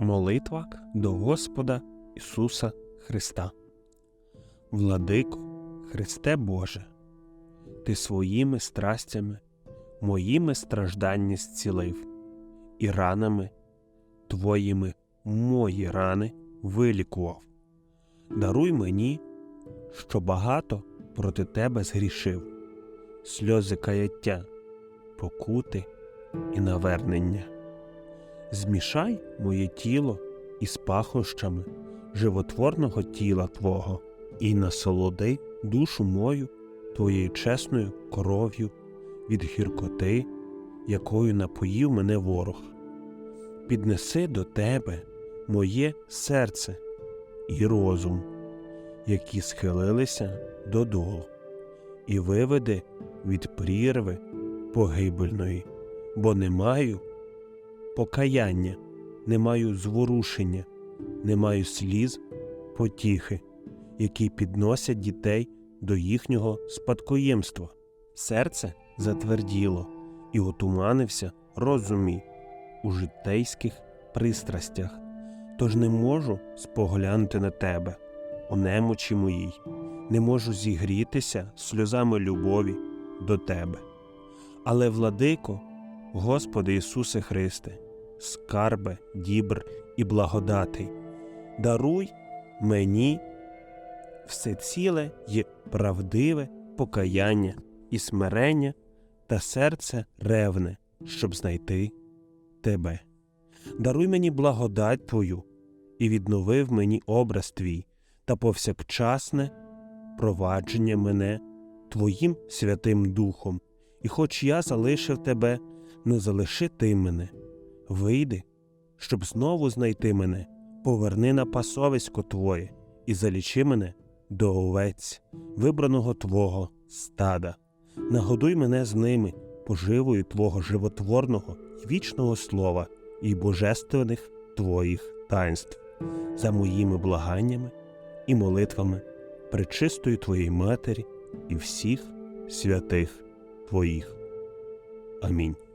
Молитва до Господа Ісуса Христа. Владико, Христе Боже, Ти своїми страстями моїми страждання зцілив, і ранами Твоїми мої рани вилікував. Даруй мені, що багато проти Тебе згрішив, сльози каяття, покути і навернення. Змішай моє тіло із пахощами животворного тіла Твого, і насолоди душу мою Твоєю чесною кров'ю від гіркоти, якою напоїв мене ворог. Піднеси до Тебе моє серце і розум, які схилилися додолу, і виведи від прірви погибельної, бо не маю покаяння, не маю зворушення, не маю сліз потіхи, які підносять дітей до їхнього спадкоємства. Серце затверділо і отуманився розумі у житейських пристрастях, тож не можу споглянути на тебе, у немочі моїй, не можу зігрітися сльозами любові до тебе. Але, владико, Господи Ісусе Христе, скарбе, дібр і благодатий, даруй мені все ціле й правдиве покаяння і смирення та серце ревне, щоб знайти Тебе. Даруй мені благодать Твою і відновив мені образ Твій та повсякчасне провадження мене Твоїм Святим Духом, і хоч я залишив Тебе, не залиши Ти мене. Вийди, щоб знову знайти мене, поверни на пасовисько Твоє і залічи мене до овець, вибраного Твого стада. Нагодуй мене з ними поживою Твого животворного і вічного слова і божественних Твоїх таїнств, за моїми благаннями і молитвами, пречистої Твоєї Матері і всіх святих Твоїх. Амінь.